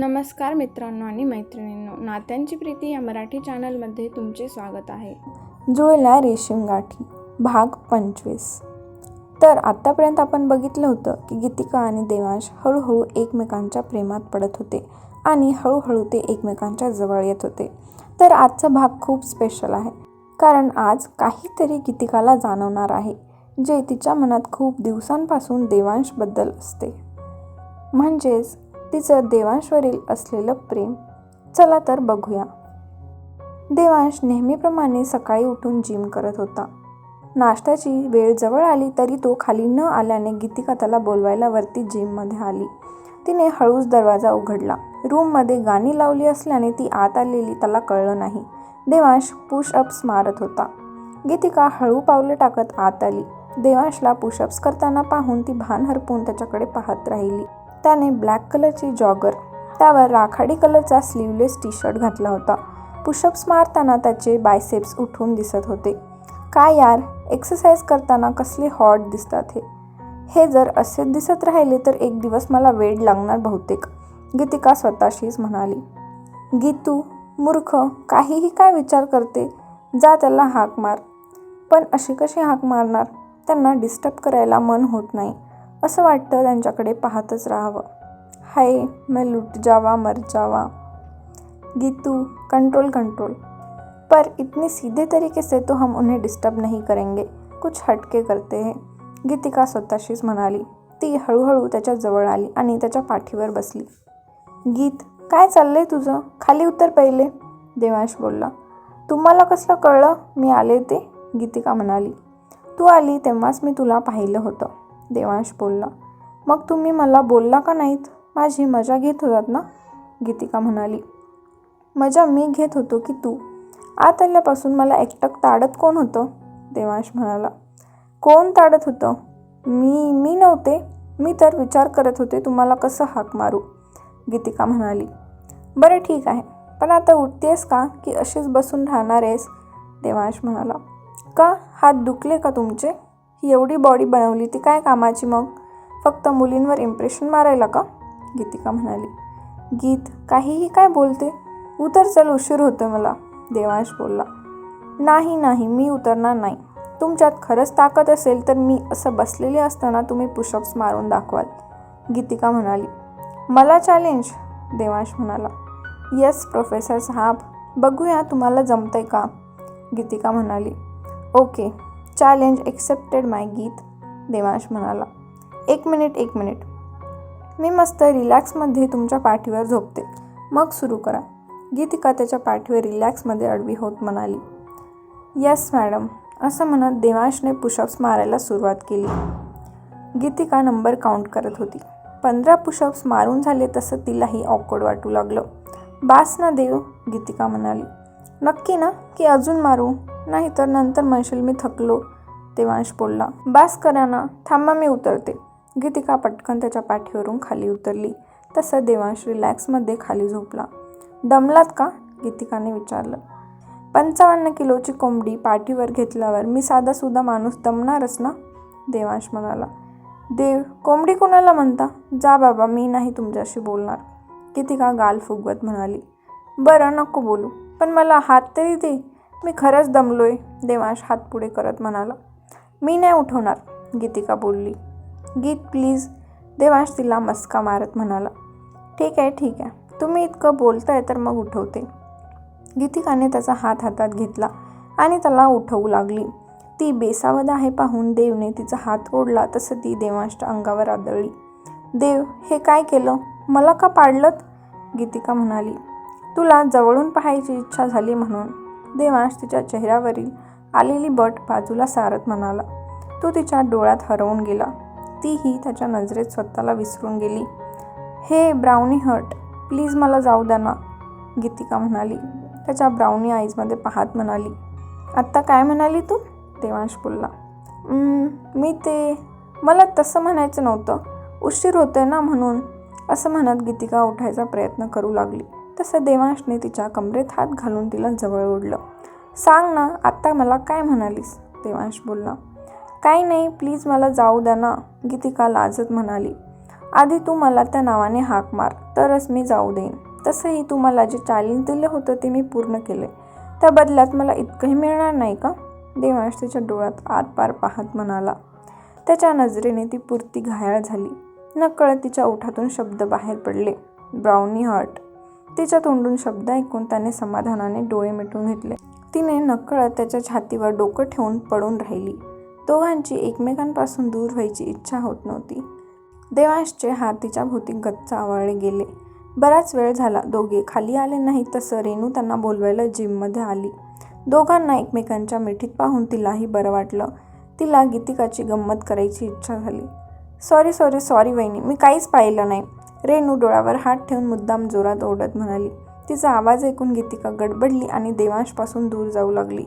नमस्कार मित्रांनो आणि मैत्रिणींनो नात्यांची प्रीती या मराठी चॅनलमध्ये तुमचे स्वागत आहे. जुळल्या रेशीम गाठी भाग पंचवीस. तर आत्तापर्यंत आपण बघितलं होतं की गीतिका आणि देवांश हळूहळू एकमेकांच्या प्रेमात पडत होते आणि हळूहळू ते एकमेकांच्या जवळ येत होते. तर आजचा भाग खूप स्पेशल आहे कारण आज काहीतरी गीतिकाला जाणवणार आहे जे तिच्या मनात खूप दिवसांपासून देवांशबद्दल असते. म्हणजेच तिचं देवांशवरील असलेलं प्रेम. चला तर बघूया. देवांश नेहमीप्रमाणे सकाळी उठून जिम करत होता. नाश्त्याची वेळ जवळ आली तरी तो खाली न आल्याने गीतिका त्याला बोलवायला वरती जिममध्ये आली. तिने हळूच दरवाजा उघडला. रूममध्ये गाणी लावली असल्याने ती आत आलेली त्याला कळलं नाही. देवांश पुशअप्स मारत होता. गीतिका हळू पावलं टाकत आत आली. देवांशला पुशअप्स करताना पाहून ती भान हरपून त्याच्याकडे पाहत राहिली. त्याने ब्लॅक कलरची जॉगर त्यावर राखाडी कलरचा स्लीवलेस टी शर्ट घातला होता. पुशअप्स मारताना त्याचे बायसेप्स उठून दिसत होते. काय यार एक्सरसाइज करताना कसले हॉट दिसतात हे. हे जर असे दिसत राहिले तर एक दिवस मला वेळ लागणार बहुतेक गीतिका स्वतःशीच म्हणाली. गीतू मूर्ख काहीही काय विचार करते जा त्याला हाक मार. पण अशी कशी हाक मारणार? त्यांना डिस्टर्ब करायला मन होत नाही. असं वाटतं त्यांच्याकडे पाहतच राहावं. हाय मैं लुट जावा मर जावा. Geetu control control. पर इतने सीधे तरीके से तो हम उन्हें डिस्टर्ब नहीं करेंगे. कुछ हटके करते हैं. गीतिका स्वतःशीच म्हणाली. ती हळूहळू त्याच्याजवळ आली आणि त्याच्या पाठीवर बसली. गीत काय चाललंय तुझं? खाली उतर पहिले. देवांश बोलला. तुम्हाला कसलं कळलं? मी आले ते? गीतिका म्हणाली. तू आली तेव्हाच मी तुला पाहिलं होतं. देवांश बोलला. मग तुम्ही मला बोलला का नाहीत? माझी मजा घेत होतात ना? गीतिका म्हणाली. मजा मी घेत होतो की तू? आत आल्यापासून मला एकटक ताडत कोण होतं? देवांश म्हणाला. कोण ताडत होतं? मी मी नव्हते. मी तर विचार करत होते तुम्हाला कसं हाक मारू? गीतिका म्हणाली. बरं ठीक आहे. पण आता उठतेस का? की अशीच बसून राहणार आहेस? देवांश म्हणाला. का? हात दुखले का तुमचे? ही एवढी बॉडी बनवली ती काय कामाची मग? फक्त मुलींवर इम्प्रेशन मारायला का? गीतिका म्हणाली. गीत काहीही काय बोलते? उतर चल उशीर होतो मला देवांश बोलला. नाही नाही मी उतरणार नाही. तुमच्यात खरंच ताकद असेल तर मी असं बसलेले असताना तुम्ही पुशअप्स मारून दाखवाल गीतिका म्हणाली. मला चॅलेंज देवांश म्हणाला. येस प्रोफेसर साहेब बघूया तुम्हाला जमतंय का? गीतिका म्हणाली. ओके चॅलेंज एक्सेप्टेड माय गीत देवांश म्हणाला. एक मिनिट एक मिनिट. मी मस्त रिलॅक्समध्ये तुमच्या पाठीवर झोपते. मग सुरू करा. गीतिका त्याच्या पाठीवर रिलॅक्समध्ये अडवी होत म्हणाली. येस मॅडम असं म्हणत देवांशने पुशअप्स मारायला सुरुवात केली. गीतिका नंबर काउंट करत होती. पंधरा पुशअप्स मारून झाले तसं तिलाही ऑकवर्ड वाटू लागलं. बास ना देव गीतिका म्हणाली. नक्की ना की अजून मारू? नाही तर नंतर म्हणशील मी थकलो देवांश बोलला. बास करा ना थांबा मी उतरते. गीतिका पटकन त्याच्या पाठीवरून खाली उतरली. तसं देवांश रिलॅक्समध्ये खाली झोपला. दमलात का? गीतिकाने विचारलं. पंचावन्न किलोची कोंबडी पाठीवर घेतल्यावर मी साधासुद्धा माणूस दमणारच ना? देवांश म्हणाला. देव कोंबडी कोणाला म्हणता? जा बाबा मी नाही तुमच्याशी बोलणार. गीतिका गाल फुगवत म्हणाली. बरं नको बोलू. पण मला हात तरी दे. मी खरंच दमलो आहे देवांश हात पुढे करत म्हणाला. मी नाही उठवणार गीतिका बोलली. गीत प्लीज. देवांश तिला मस्का मारत म्हणाला. ठीक आहे ठीक आहे. तुम्ही इतकं बोलताय तर मग उठवते. गीतिकाने त्याचा हात हातात घेतला आणि त्याला उठवू लागली. ती बेसावध आहे पाहून देवने तिचा हात ओढला तसं ती देवांशच्या अंगावर आदळली. देव हे काय केलं? मला का पाडलत? गीतिका म्हणाली. तुला जवळून पाहायची इच्छा झाली म्हणून. देवांश तिच्या चेहऱ्यावरील आलेली बट बाजूला सारत म्हणाला. तो तिच्या डोळ्यात हरवून गेला. तीही त्याच्या नजरेत स्वतःला विसरून गेली. हे ब्राउनी हट प्लीज मला जाऊ द्या ना गीतिका म्हणाली. त्याच्या ब्राउनी आईजमध्ये पाहत म्हणाली. आत्ता काय म्हणाली तू? देवांश बोलला. मी ते मला तसं म्हणायचं नव्हतं. उशीर होतोय ना म्हणून असं म्हणत गीतिका उठायचा प्रयत्न करू लागली. तसं देवांशने तिच्या कमरेत हात घालून तिला जवळ ओढलं. सांग ना आत्ता मला काय म्हणालीस? देवांश बोलला. काही नाही प्लीज मला जाऊ द्या ना गीतिका लाजत म्हणाली. आधी तू मला त्या नावाने हाक मार तरच मी जाऊ देईन. तसंही तू मला जे चॅलेंज दिलं होतं ते मी पूर्ण केले. त्या बदल्यात मला इतकंही मिळणार नाही का? देवांश तिच्या डोळ्यात आरपार पाहत म्हणाला. त्याच्या नजरेने ती पुरती घायाळ झाली. नकळत तिच्या ओठातून शब्द बाहेर पडले. Brownie heart. तिच्या तोंडून शब्द ऐकून त्याने समाधानाने डोळे मिटून घेतले. तिने नकळत त्याच्या छातीवर डोकं ठेवून पडून राहिली. दोघांची एकमेकांपासून दूर व्हायची इच्छा होत नव्हती. देवांशचे हात तिच्या भोवती गच्च आवळले गेले. बराच वेळ झाला. दोघे खाली आले नाही तसं रेणू त्यांना बोलवायला जिममध्ये आली. दोघांना एकमेकांच्या मिठीत पाहून तिलाही बरं वाटलं. तिला गीतिकाची गंमत करायची इच्छा झाली. सॉरी सॉरी सॉरी वहिनी. मी काहीच पाहिलं नाही. रेणू डोळ्यावर हात ठेवून मुद्दाम जोरात ओढत म्हणाली तिचा आवाज ऐकून गीतिका गडबडली आणि देवांशपासून दूर जाऊ लागली.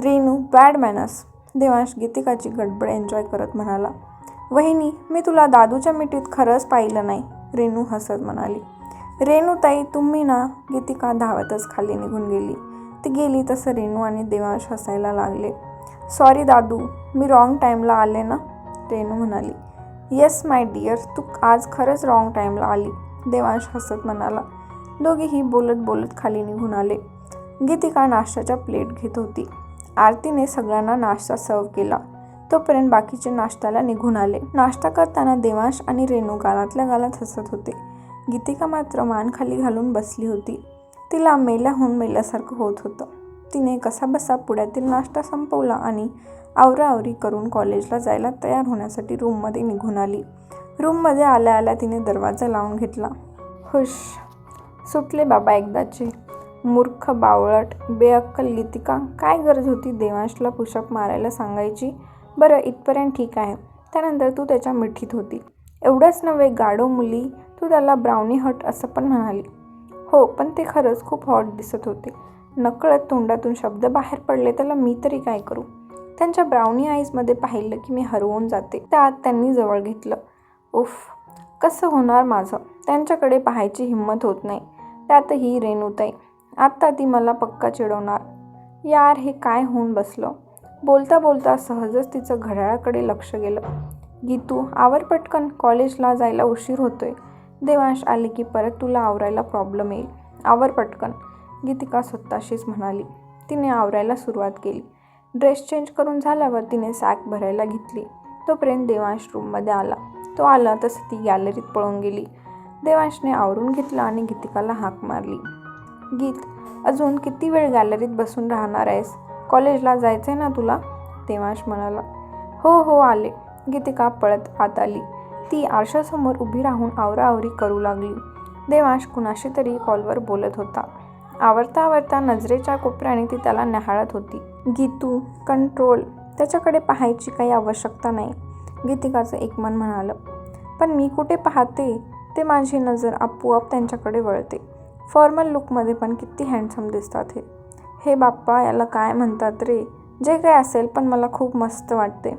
रेणू बॅड मॅनर्स देवांश गीतिकाची गडबड एन्जॉय करत म्हणाला वहिनी मी तुला दादूच्या मिठीत खरंच पाहिलं नाही. रेणू हसत म्हणाली रेणूताई तुम्ही ना? गीतिका धावतच खाली निघून गेली. ती गेली तसं रेणू आणि देवांश हसायला लागले. सॉरी दादू मी रॉंग टाईमला आले ना? रेणू म्हणाली येस माय डिअर तू आज खरंच रॉंग टाईमला आली देवांश हसत म्हणाला. दोघेही बोलत बोलत खाली निघून आले. गीतिका नाश्त्याच्या प्लेट घेत होती. आरतीने सगळ्यांना नाश्ता सर्व केला. तोपर्यंत बाकीचे नाश्त्याला निघून आले. नाश्ता करताना देवांश आणि रेणू गालातल्या गालात हसत होते. गीतिका मात्र मान खाली घालून बसली होती. तिला मेल्याहून मेल्यासारखं होत होतं. तिने कसाबसा पुण्यातील नाश्ता संपवला आणि आवराआवरी करून कॉलेजला जायला तयार होण्यासाठी रूममध्ये निघून आली. रूममध्ये आल्या आल्या तिने दरवाजा लावून घेतला. हुश सुटले बाबा एकदाचे. मूर्ख बावळट बेअक्कल गीतिका काय गरज होती देवांशला पुशअप मारायला सांगायची? बरं इथपर्यंत ठीक आहे. त्यानंतर तू त्याच्या मिठीत होती. एवढंच नव्हे गाडो मुली तू त्याला ब्राउनी हट असं पण म्हणाली. हो पण ते खरंच खूप हॉट दिसत होते. नकळत तोंडातून शब्द बाहेर पडले त्याला मी तरी काय करू? त्यांच्या ब्राउनी आईजमध्ये पाहिलं की मी हरवून जाते. त्यात त्यांनी जवळ घेतलं. उफ कसं होणार माझं? त्यांच्याकडे पाहायची हिंमत होत नाही. त्यातही रेणूताई आत्ता ती मला पक्का चिडवणार. यार हे काय होऊन बसलं? बोलता बोलता सहजच तिचं घड्याळाकडे लक्ष गेलं. गीतू आवर पटकन. कॉलेजला जायला उशीर होतोय. देवांश आले की परत तुला आवरायला प्रॉब्लेम येईल. आवर पटकन. गीतिका स्वतःशीच म्हणाली. तिने आवरायला सुरुवात केली. ड्रेस चेंज करून झाल्यावर तिने सॅक भरायला घेतली. तोपर्यंत देवांश रूममध्ये आला. तो आला तसं ती गॅलरीत पळून गेली. देवांशने आवरून घेतलं आणि गीतिकाला हाक मारली. गीत अजून किती वेळ गॅलरीत बसून राहणार आहेस? कॉलेजला जायचं आहे ना तुला? देवांश म्हणाला. हो हो आले. गीतिका पळत आत आली. ती आरशासमोर उभी राहून आवराआवरी करू लागली. देवांश कुणाशी तरी कॉलवर बोलत होता. आवरता आवरता नजरेच्या कोपऱ्याने ती त्याला न्याहाळत होती. गीतू कंट्रोल त्याच्याकडे पाहायची काही आवश्यकता नाही गीतिकाचं एक मन म्हणालं. पण मी कुठे पाहते ते माझी नजर आपोआप त्यांच्याकडे वळते. फॉर्मल लुकमध्ये पण किती हँडसम दिसतात हे. हे बाप्पा याला काय म्हणतात रे? जे काय असेल पण मला खूप मस्त वाटते.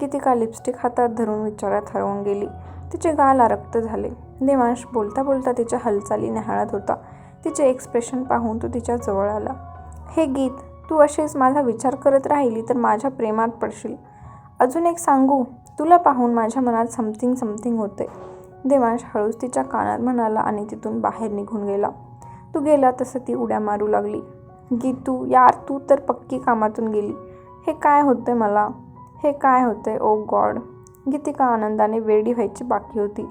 गीतिका लिपस्टिक हातात धरून विचारात हरवून गेली. तिचे गाल आरक्त झाले. देवांश बोलता बोलता तिच्या हालचाली न्याहाळत होता. तिचे एक्सप्रेशन पाहून तो तिच्या जवळ आला. हे गीत तू असेच माझा विचार करत राहिली तर माझ्या प्रेमात पडशील. अजून एक सांगू तुला पाहून माझ्या मनात समथिंग समथिंग होते देवांश हळूच तिच्या कानात म्हणाला आणि तिथून बाहेर निघून गेला. तू गेला तसं ती उड्या मारू लागली. गीतू यार तू तर पक्की कामातून गेली. हे काय होतंय मला? हे काय होतंय? Oh ओ गॉड गीतिका आनंदाने वेडी व्हायची बाकी होती.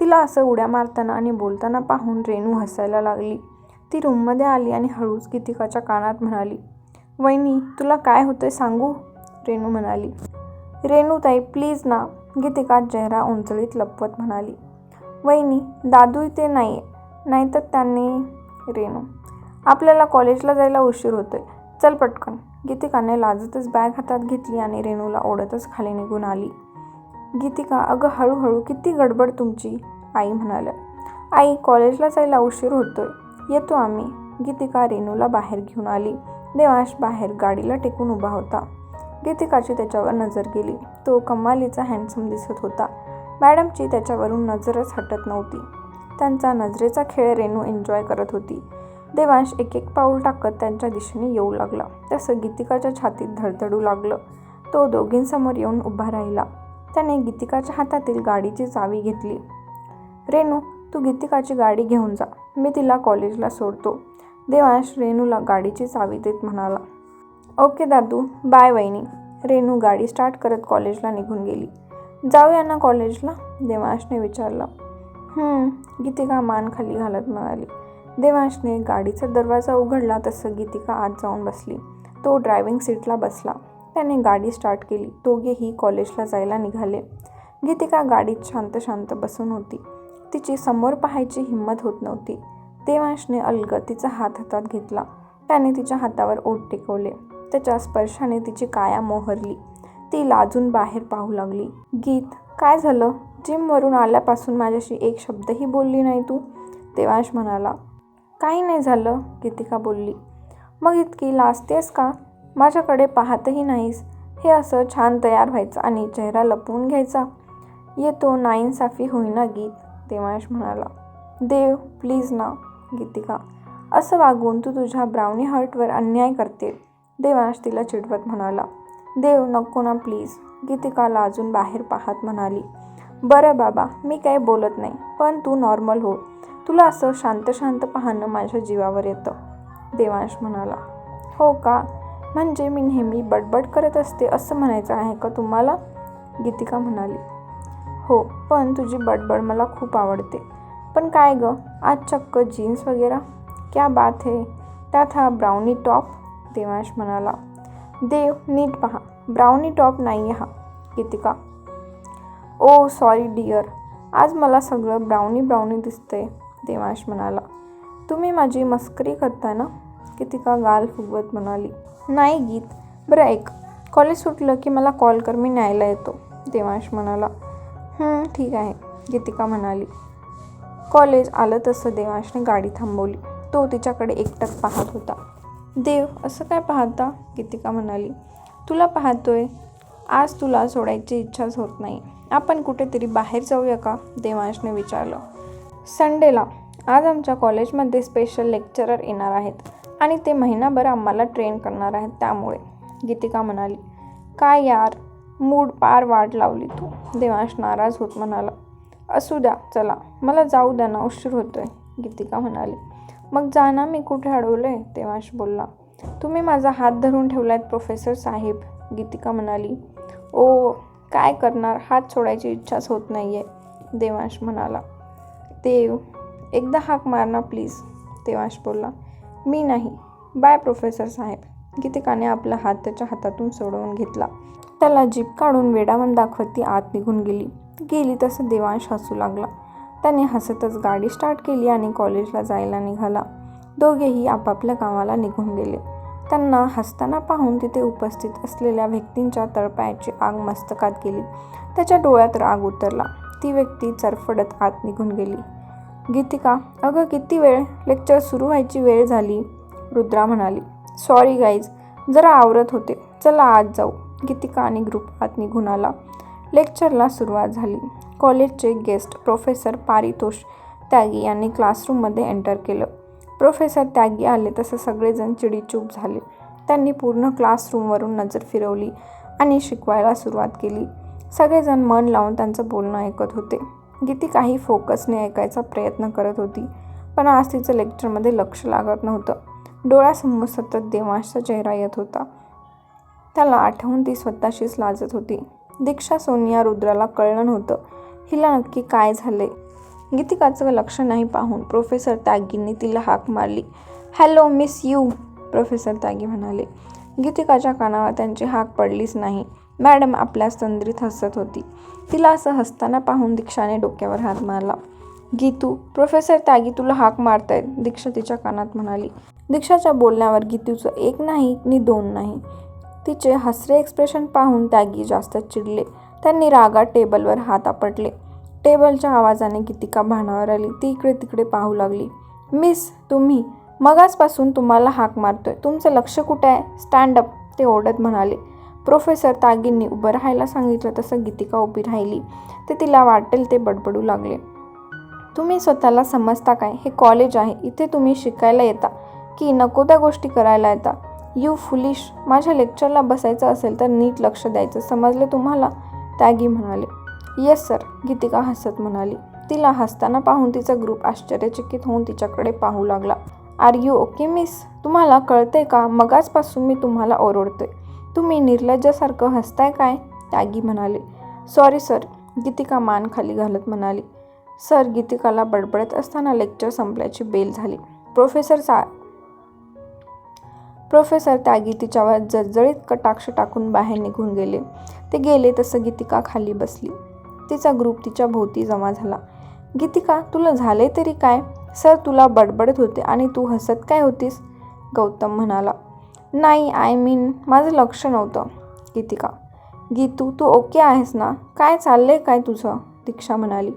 तिला असं उड्या मारताना आणि बोलताना पाहून रेणू हसायला लागली. ती रूममध्ये आली आणि हळूच गीतिकाच्या कानात म्हणाली वहिनी तुला काय होतंय सांगू? रेणू म्हणाली. रेणूताई प्लीज ना गीतिका चेहरा उंचळीत लपवत म्हणाली. वहिनी दादू इथे नाही आहे नाहीतर त्यांनी रेणू आपल्याला कॉलेजला जायला उशीर होतोय. चल पटकन. गीतिकाने लाजतच बॅग हातात घेतली आणि रेणूला ओढतच खाली निघून आली. गीतिका अगं हळूहळू किती गडबड तुमची आई म्हणाल्या. आई कॉलेजला जायला उशीर होतोय. येतो आम्ही. गीतिका रेणूला बाहेर घेऊन आली. देवांश बाहेर गाडीला टेकून उभा होता. गीतिकाची त्याच्यावर नजर गेली. तो कमालीचा हँडसम दिसत होता. मॅडमची त्याच्यावरून नजरच हटत नव्हती. त्यांचा नजरेचा खेळ रेणू एन्जॉय करत होती. देवांश एक एक पाऊल टाकत त्यांच्या दिशेने येऊ लागला. तसं गीतिकाच्या छातीत धडधडू लागलं. तो दोघींसमोर येऊन उभा राहिला. त्याने गीतिकाच्या हातातील गाडीची चावी घेतली. रेणू तू गीतिकाची गाडी घेऊन जा. मी तिला कॉलेजला सोडतो देवांश रेणूला गाडीची चावी देत म्हणाला. ओके दादू बाय वहिनी रेणू गाडी स्टार्ट करत कॉलेजला निघून गेली. जाऊया ना कॉलेजला देवांशने विचारलं. गीतिका मान खाली घालत म्हणाली. देवांशने गाडीचा दरवाजा उघडला तसं गीतिका आत जाऊन बसली. तो ड्रायव्हिंग सीटला बसला. त्याने गाडी स्टार्ट केली. दोघेही कॉलेजला जायला निघाले. गीतिका गाडीत शांत शांत बसून होती. तिची समोर पाहायची हिंमत होत नव्हती. देवांशने अलग तिचा हात हातात घेतला. त्याने तिच्या हातावर ओठ टेकवले. त्याच्या स्पर्शाने तिची काया मोहरली. ती लाजून बाहेर पाहू लागली. गीत काय झालं? जिमवरून आल्यापासून माझ्याशी एक शब्दही बोलली नाही तू? देवांश म्हणाला. काही नाही झालं गीतिका बोलली. मग इतकी लाजतेस का? माझ्याकडे पाहतही नाहीस. हे असं छान तयार व्हायचं आणि चेहरा लपवून घ्यायचा. येतो नाईनसाफी होईना गीत देवांश म्हणाला. देव प्लीज ना गीतिका. असं वागून तू तुझ्या ब्राउनी हर्टवर अन्याय करते देवांश तिला चिडवत म्हणाला. देव नको ना प्लीज गीतिका लाजून बाहेर पाहत म्हणाली. बरं बाबा मी काही बोलत नाही पण तू नॉर्मल हो. तुला असं शांत शांत पाहणं माझ्या जीवावर येतं देवांश म्हणाला. हो का? म्हणजे मी नेहमी बडबड करत असते असं म्हणायचं आहे का तुम्हाला? गीतिका म्हणाली. हो पण तुझी बडबड मला खूप आवडते. पण काय गं आज चक्क जीन्स वगैरे? क्या बात है. त्यात हा ब्राउनी टॉप देवांश म्हणाला. देव नीट पहा. ब्राउनी टॉप नाही हा गीतिका. ओ सॉरी डिअर. आज मला सगळं ब्राउनी ब्राउनी दिसतंय देवांश म्हणाला. तुम्ही माझी मस्करी करता ना? गीतिका गाल फुगवत म्हणाली. नाही गीत बरं ऐक. कॉलेज सुटलं की मला कॉल कर मी न्यायला येतो देवांश म्हणाला. ठीक आहे गीतिका म्हणाली. कॉलेज आलं तसं देवांशने गाडी थांबवली. तो तिच्याकडे एकटक पाहत होता. देव असं काय पाहता? गीतिका म्हणाली. तुला पाहतोय. आज तुला सोडायची इच्छाच होत नाही. आपण कुठेतरी बाहेर जाऊया का? देवांशने विचारलं. संडेला. आज आमच्या कॉलेजमध्ये स्पेशल लेक्चरर येणार आहेत. आणि ते महिनाभर आम्हाला ट्रेन करणार आहेत त्यामुळे. गीतिका म्हणाली काय यार मूड पार वाट लावली तू. देवांश नाराज होत म्हणाला असू द्या चला मला जाऊ द्या ना उशीर होतोय. गीतिका म्हणाली मग जा ना मी कुठे अडवलंय? देवांश बोलला तुम्ही माझा हात धरून ठेवलायत प्रोफेसर साहेब. गीतिका म्हणाली ओ काय करणार? हात सोडायची इच्छाच होत नाही आहे देवांश म्हणाला देव एकदा हाक मार ना प्लीज देवांश बोलला मी नाही. बाय प्रोफेसर साहेब. गीतिकाने आपला हात त्याच्या हातातून सोडवून घेतला. त्याला जीप काढून वेडामन दाखवत ती आत निघून गेली. गेली तसं देवांश हसू लागला. त्याने हसतच गाडी स्टार्ट केली आणि कॉलेजला जायला निघाला. दोघेही आपापल्या कामाला निघून गेले. त्यांना हसताना पाहून तिथे उपस्थित असलेल्या व्यक्तींच्या तळपायाची आग मस्तकात गेली. त्याच्या डोळ्यात राग उतरला. ती व्यक्ती चरफडत आत निघून गेली. गीतिका अगं किती वेळ लेक्चर सुरू व्हायची वेळ झाली? रुद्रा म्हणाली. सॉरी गाईज जरा आवरत होते. चला आज जाऊ. गीतिका आणि ग्रुप आत निघून आला. लेक्चरला सुरुवात झाली. कॉलेजचे गेस्ट प्रोफेसर पारितोष त्यागी यांनी क्लासरूममध्ये एंटर केलं. प्रोफेसर त्यागी आले तसं सगळेजण चिडीचूप झाले. त्यांनी पूर्ण क्लासरूमवरून नजर फिरवली आणि शिकवायला सुरुवात केली. सगळेजण मन लावून त्यांचं बोलणं ऐकत होते. गीती काही फोकसने ऐकायचा प्रयत्न करत होती पण आज तिचं लेक्चरमध्ये लक्ष लागत नव्हतं. डोळ्यासमोर सतत देवांशचा चेहरा येत होता. त्याला आठवून ती स्वतःशीच लाजत होती. दीक्षा सोनिया रुद्राला कळलं नव्हतं. हिला नक्की काय झाले? गीतिकाचं लक्ष नाही पाहून प्रोफेसर त्यागींनी तिला हाक मारली. Hello miss you professor Tyagi म्हणाले. गीतिकाच्या कानावर त्यांची हाक पडलीच नाही. मॅडम आपल्या तंद्रीत हसत होती. तिला असं हसताना पाहून दीक्षाने डोक्यावर हात मारला. गीतू प्रोफेसर त्यागी तुला हाक मारतायत दीक्षा तिच्या कानात म्हणाली. दीक्षाच्या बोलण्यावर गीतूचं एक नाही नि दोन नाही. तिचे हसरे एक्सप्रेशन पाहून त्यागी जास्त चिडले. त्यांनी रागात टेबलवर हात आपटले. टेबलच्या आवाजाने गीतिका भानावर आली. ती इकडे तिकडे पाहू लागली. मिस तुम्ही? मगासपासून तुम्हाला हाक मारतोय. तुमचं लक्ष कुठे आहे? स्टँड अप ते ओरडत म्हणाले. प्रोफेसर तागींनी उभं राहायला सांगितलं तसं गीतिका उभी राहिली. ते तिला वाटेल ते बडबडू लागले. तुम्ही स्वतःला समजता काय? हे कॉलेज आहे. इथे तुम्ही शिकायला येता. की नको त्या गोष्टी करायला येता. यू फुलिश माझ्या लेक्चरला बसायचं असेल तर नीट लक्ष द्यायचं. समजले तुम्हाला? त्यागी म्हणाले. येस सर गीतिका हसत म्हणाली. तिला हसताना पाहून तिचा ग्रुप आश्चर्यचकित होऊन तिच्याकडे पाहू लागला. आर यू ओके मिस तुम्हाला कळते का? मगाचपासून मी तुम्हाला ओरडतोय. तुम्ही निर्लज्जासारखं हसताय काय? त्यागी म्हणाले. सॉरी सर गीतिका मान खाली घालत म्हणाली. सर गीतिकाला बडबडत असताना लेक्चर संपल्याची बेल झाली. प्रोफेसर सा प्रोफेसर त्यागी तिच्यावर जळजळीत कटाक्ष टाकून बाहेर निघून गेले. ते गेले तसं गीतिका खाली बसली. तिचा ग्रुप तिच्या भोवती जमा झाला. गीतिका तुला झाले तरी काय? सर तुला बडबडत होते आणि तू हसत काय होतीस? गौतम म्हणाला. नाही आय मीन माझं लक्ष नव्हतं. गीतिका गीतू तू ओके आहेस ना? काय चाललं आहे काय तुझं? दीक्षा म्हणाली.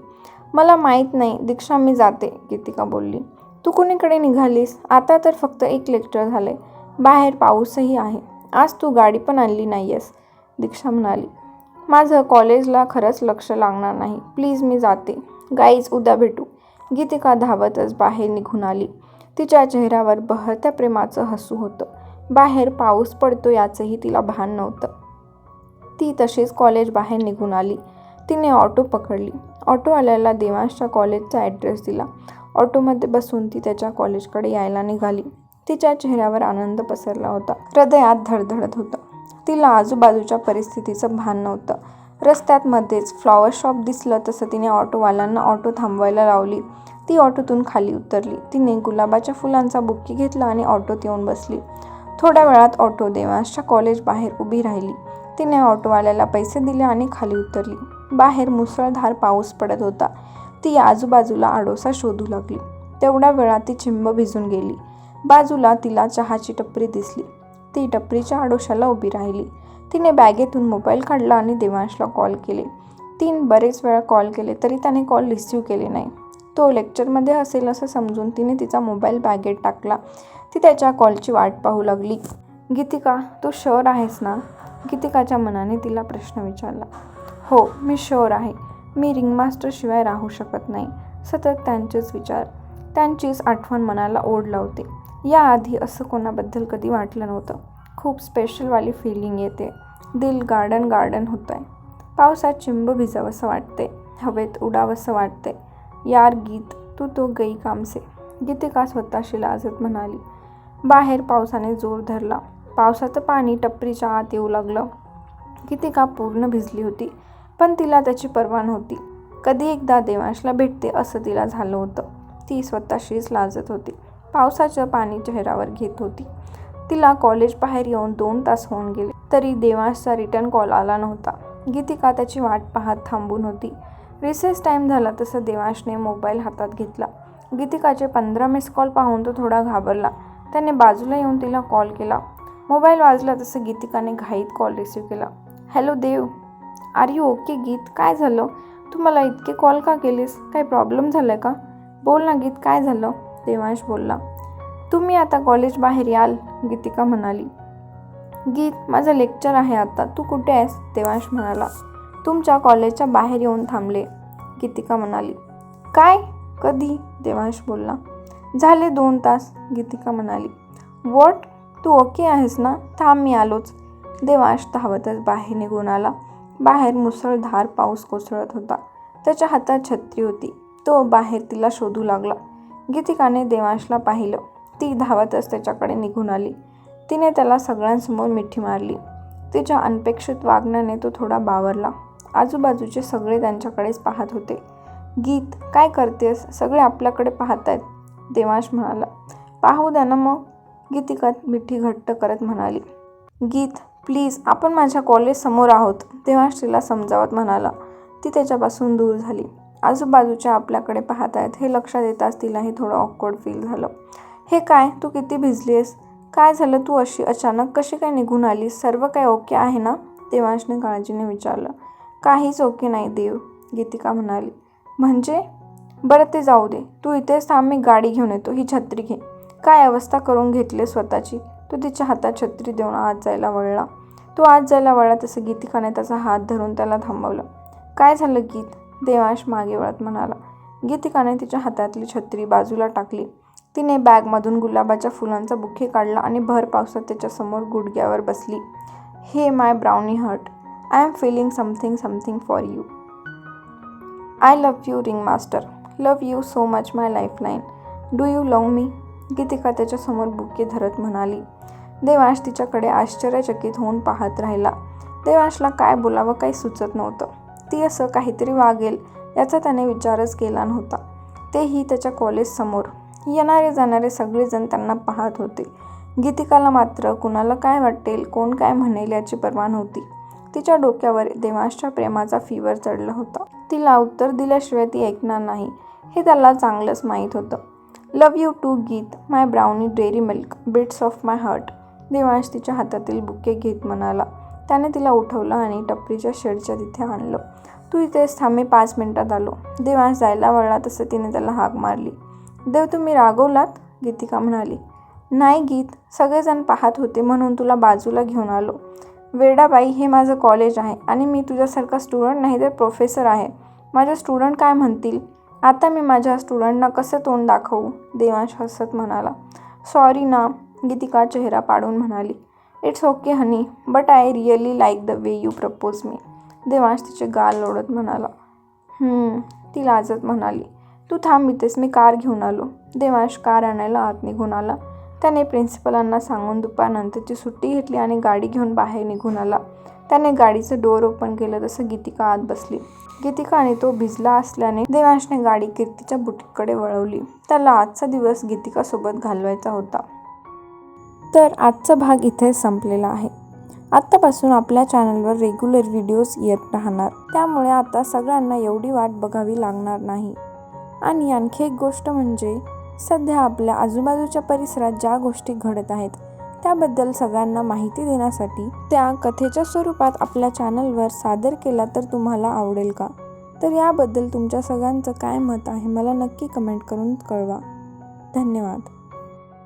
मला माहीत नाही. दीक्षा मी जाते गीतिका बोलली. तू कुणीकडे निघालीस? आता तर फक्त एक लेक्चर झालंय. बाहेर पाऊसही आहे. आज तू गाडी पण आणली नाही आहेस दीक्षा म्हणाली. माझं कॉलेजला खरंच लक्ष लागणार नाही. प्लीज मी जाते. गाईज उद्या भेटू. गीतिका धावतच बाहेर निघून आली. तिच्या चेहऱ्यावर बहरत्या प्रेमाचं हसू होतं. बाहेर पाऊस पडतो याचंही तिला भान नव्हतं. ती तशीच कॉलेज बाहेर निघून आली. तिने ऑटो पकडली. ऑटोवाल्याला देवांशच्या कॉलेजचा ॲड्रेस दिला. ऑटोमध्ये बसून ती त्याच्या कॉलेजकडे यायला निघाली. तिच्या चेहऱ्यावर आनंद पसरला होता. हृदयात धडधडत होतं. तिला आजूबाजूच्या परिस्थितीचं भान नव्हतं. रस्त्यात मध्येच फ्लॉवर शॉप दिसलं तसं तिने ऑटोवाल्यांना ऑटो थांबवायला लावली. ती ऑटोतून खाली उतरली. तिने गुलाबाच्या फुलांचा बुक्की घेतला आणि ऑटोत येऊन बसली. थोड्या वेळात ऑटो देवांशच्या कॉलेज बाहेर उभी राहिली. तिने ऑटोवाल्याला पैसे दिले आणि खाली उतरली. बाहेर मुसळधार पाऊस पडत होता. ती आजूबाजूला आडोसा शोधू लागली. तेवढ्या वेळात ती चिंब भिजून गेली. बाजूला तिला चहाची टपरी दिसली. ती टपरीच्या आडोशाला उभी राहिली. तिने बॅगेतून मोबाईल काढला आणि देवांशला कॉल केले. तीन बरेच वेळा कॉल केले तरी त्याने कॉल रिसिव्ह केले नाही. तो लेक्चरमध्ये असेल असं समजून तिने तिचा मोबाईल बॅगेत टाकला. ती त्याच्या कॉलची वाट पाहू लागली. गीतिका तू शुअर आहेस ना? गीतिकाच्या मनाने तिला प्रश्न विचारला. हो मी शुअर आहे. मी रिंगमास्टरशिवाय राहू शकत नाही. सतत त्यांचेच विचार. त्यांचीच आठवण मनाला ओढ लावते. याआधी असं कोणाबद्दल कधी वाटलं नव्हतं. खूप स्पेशलवाली फिलिंग येते. दिल गार्डन गार्डन होतं आहे पावसात चिंब भिजावंसं वाटते. हवेत उडावंसं वाटते. यार गीत तू तो गई कामसे गीतिका स्वतःशी लाजत म्हणाली. बाहेर पावसाने जोर धरला. पावसाचं पाणी टपरीच्या आत येऊ लागलं. गीतिका पूर्ण भिजली होती पण तिला त्याची पर्वा नव्हती. कधी एकदा देवांशला भेटते असं तिला झालं होतं. ती स्वतःशीच लाजत होती. पावसाचं पाणी चेहऱ्यावर घेत होती. तिला कॉलेज बाहेर येऊन दोन तास होऊन गेले तरी देवांशचा रिटर्न कॉल आला नव्हता. गीतिका त्याची वाट पाहत थांबून होती. रिसेस टाईम झाला तसं देवांशने मोबाईल हातात घेतला. गीतिकाचे पंधरा मिस कॉल पाहून तो थोडा घाबरला. त्याने बाजूला येऊन तिला कॉल केला. मोबाईल वाजला तसं गीतिकाने घाईत कॉल रिसीव्ह केला. Hello Dev are you okay Geet? काय झालं? तू मला इतके कॉल का केलीस? काही प्रॉब्लेम झाला का? बोल ना गीत काय झालं? देवांश बोलला. तुम्ही आता कॉलेज बाहेर याल गीतिका म्हणाली. गीत माझं लेक्चर आहे आता. तू कुठे आहेस? देवांश म्हणाला. तुमच्या कॉलेजच्या बाहेर येऊन थांबले गीतिका म्हणाली. काय? कधी? देवांश बोलला. झाले दोन तास गीतिका म्हणाली. वॉट तू ओके आहेस ना? थांब मी आलोच. देवांश धावतच बाहेर निघून आला. बाहेर मुसळधार पाऊस कोसळत होता. त्याच्या हातात छत्री होती. तो बाहेर तिला शोधू लागला. गीतिकाने देवांशला पाहिलं. ती धावतच त्याच्याकडे निघून आली. तिने त्याला सगळ्यांसमोर मिठी मारली. तिच्या अनपेक्षित वागण्याने तो थोडा बावरला. आजूबाजूचे सगळे त्यांच्याकडेच पाहत होते. गीत काय करतेस? सगळे आपल्याकडे पाहत आहेत देवांश म्हणाला पाहू द्या ना मग. गीतिका मिठी घट्ट करत म्हणाली गीत प्लीज आपण माझ्या कॉलेज समोर आहोत देवांश तिला समजावत म्हणाला. ती त्याच्यापासून दूर झाली. आजूबाजूच्या आपल्याकडे पाहत आहेत हे लक्षात येताच तिलाही थोडं ऑकवर्ड फील झालं. हे काय? तू किती भिजली आहेस? काय झालं? तू अशी अचानक कशी काय निघून आलीस? सर्व काय ओके आहे ना? देवांशने काळजीने विचारलं. काहीच ओके नाही देव गीतिका म्हणाली. म्हणजे? बरं ते जाऊ दे. तू इथेच थांब मी गाडी घेऊन येतो. ही छत्री घे. काय अवस्था करून घेतली स्वतःची? तो तिच्या हातात छत्री देऊन आत जायला वळला. तो आत जायला वळला तसं गीतिकाने त्याचा हात धरून त्याला थांबवलं. काय झालं गीत? देवांश मागे वळत म्हणाला. गीतिकाने तिच्या हातातली छत्री बाजूला टाकली. तिने बॅगमधून गुलाबाच्या फुलांचा बुखे काढला आणि भर पावसात त्याच्यासमोर गुडघ्यावर बसली. Hey my brownie heart I am feeling something something for you. I love you ring master love you so much my lifeline do you love me? Geetika त्याच्यासमोर बुके धरत म्हणाली. देवांश तिच्याकडे आश्चर्यचकित होऊन पाहत राहिला. देवांशला काय बोलावं काही सुचत नव्हतं. ती असं काहीतरी वागेल याचा त्याने विचारच केला नव्हता. तेही त्याच्या कॉलेजसमोर येणारे जाणारे सगळेजण त्यांना पाहत होते. गीतिकाला मात्र कुणाला काय वाटेल कोण काय म्हणेल याची पर्वा नव्हती. तिच्या डोक्यावर देवांशच्या प्रेमाचा फिवर चढला होता. तिला उत्तर दिल्याशिवाय ती ऐकणार नाही. हे त्याला चांगलंच माहीत होतं. Love you too Geet. My brownie Dairy Milk bits of my heart Devansh तिच्या हातातील बुके घेत म्हणाला. त्याने तिला उठवलं आणि टपरीच्या शेडच्या तिथे आणलं. तू इथेच थांबे पाच मिनिटात आलो. देवांश जायला वळला तसं तिने त्याला हाक मारली. देव तुम्ही रागवलात? गीतिका म्हणाली. नाही गीत. सगळेजण पाहत होते म्हणून तुला बाजूला घेऊन आलो. वेडाबाई हे माझं कॉलेज आहे आणि मी तुझ्यासारखा स्टुडंट नाही तर प्रोफेसर आहे. माझे स्टुडंट काय म्हणतील? आता मी माझ्या स्टुडंटना कसं तोंड दाखवू? देवांश हसत म्हणाला. सॉरी ना गीतिका चेहरा पाडून म्हणाली. It's okay honey but I really like the way you propose me Devansh तिचे गाल लोडत म्हणाला. ती लाजत म्हणाली. तू थांब इथेच मी कार घेऊन आलो. देवांश कार आणायला आत निघून आला. त्याने प्रिन्सिपलांना सांगून दुपारनंतरची सुट्टी घेतली आणि गाडी घेऊन बाहेर निघून आला. त्याने गाडीचं डोअर ओपन केलं तसं गीतिका आत बसली. गीतिका आणि तो भिजला असल्याने देवांशने गाडी कीर्तीच्या बुटीककडे वळवली. त्याला आजचा दिवस गीतिकासोबत घालवायचा होता. तर आजचा भाग इथे संपलेला आहे. आत्तापासून आपल्या चॅनलवर रेग्युलर व्हिडिओज येत राहणार. त्यामुळे आता सगळ्यांना एवढी वाट बघावी लागणार नाही. आणि आणखी एक गोष्ट म्हणजे सध्या आपल्या आजूबाजूच्या परिसरात ज्या गोष्टी घडत आहेत त्याबद्दल सगळ्यांना माहिती देण्यासाठी त्या कथेच्या स्वरूपात आपल्या चॅनलवर सादर केला तर तुम्हाला आवडेल का? तर याबद्दल तुमच्या सगळ्यांचं काय मत आहे मला नक्की कमेंट करून कळवा. धन्यवाद.